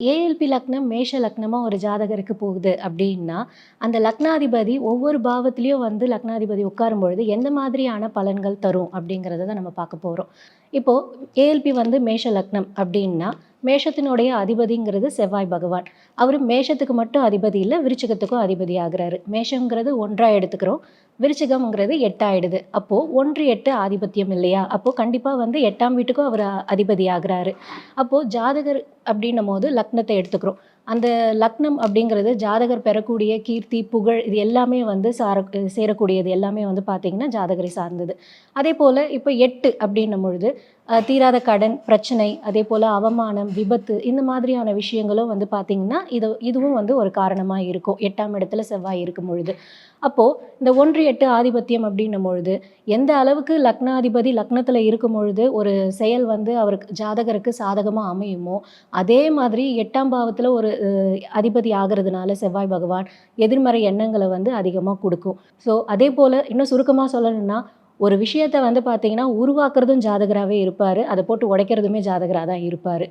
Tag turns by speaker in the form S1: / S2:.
S1: ALP லக்னம் மேஷ லக்னமாக ஒரு ஜாதகருக்கு போகுது அப்படின்னா, அந்த லக்னாதிபதி ஒவ்வொரு பாவத்திலையும் வந்து லக்னாதிபதி உட்காரும் பொழுது, எந்த மாதிரியான பலன்கள் தரும் அப்படிங்கிறத தான் நம்ம பார்க்க போகிறோம் இப்போது ஏஎல்பி வந்து மேஷ லக்னம் அப்படின்னா, மேஷத்தினுடைய அதிபதிங்கிறது செவ்வாய் பகவான். அவர் மேஷத்துக்கு மட்டும் அதிபதி இல்லை விருச்சிகத்துக்கும் அதிபதி ஆகிறாரு மேஷங்கிறது ஒன்றாக எடுத்துக்கிறோம். விருச்சிகம்ங்கிறது எட்டாயிடுது அப்போது ஒன்று எட்டு ஆதிபத்தியம் இல்லையா? அப்போது கண்டிப்பாக வந்து எட்டாம் வீட்டுக்கும் அவர் அதிபதி ஆகுறாரு. அப்போது ஜாதகர் அப்படின்னும்போது லக்னத்தை எடுத்துக்கிறோம். அந்த லக்னம் அப்படிங்கிறது ஜாதகர் பெறக்கூடிய கீர்த்தி, புகழ் இது எல்லாமே வந்து சார சேரக்கூடியது எல்லாமே வந்து பார்த்திங்கன்னா ஜாதகரை சார்ந்தது. அதே போல் இப்போ எட்டு அப்படின்னும் பொழுது, தீராத கடன், பிரச்சனை, அதே போல் அவமானம், விபத்து இந்த மாதிரியான விஷயங்களும் வந்து பார்த்திங்கன்னா இது இதுவும் வந்து ஒரு காரணமாக இருக்கும். எட்டாம் இடத்துல செவ்வாய் இருக்கும் பொழுது. அப்போது இந்த ஒன்று எட்டு ஆதிபத்தியம் அப்படின்னும் பொழுது, எந்த அளவுக்கு லக்னாதிபதி லக்னத்தில் இருக்கும் பொழுது, ஒரு செயல் வந்து அவருக்கு ஜாதகருக்கு சாதகமாக அமையுமோ, அதே மாதிரி எட்டாம் பாவத்தில் ஒரு அதிபதி ஆகிறதுனால செவ்வாய் பகவான், எதிர்மறை எண்ணங்களை வந்து அதிகமாக கொடுக்கும். ஸோ அதே போல் இன்னும் சுருக்கமாக சொல்லணும்னா, ஒரு விஷயத்த வந்து பார்த்தீங்கன்னா, உருவாக்குறதும் ஜாதகராகவே இருப்பார். அதை போட்டு உடைக்கிறதுமே ஜாதகராக தான் இருப்பார்.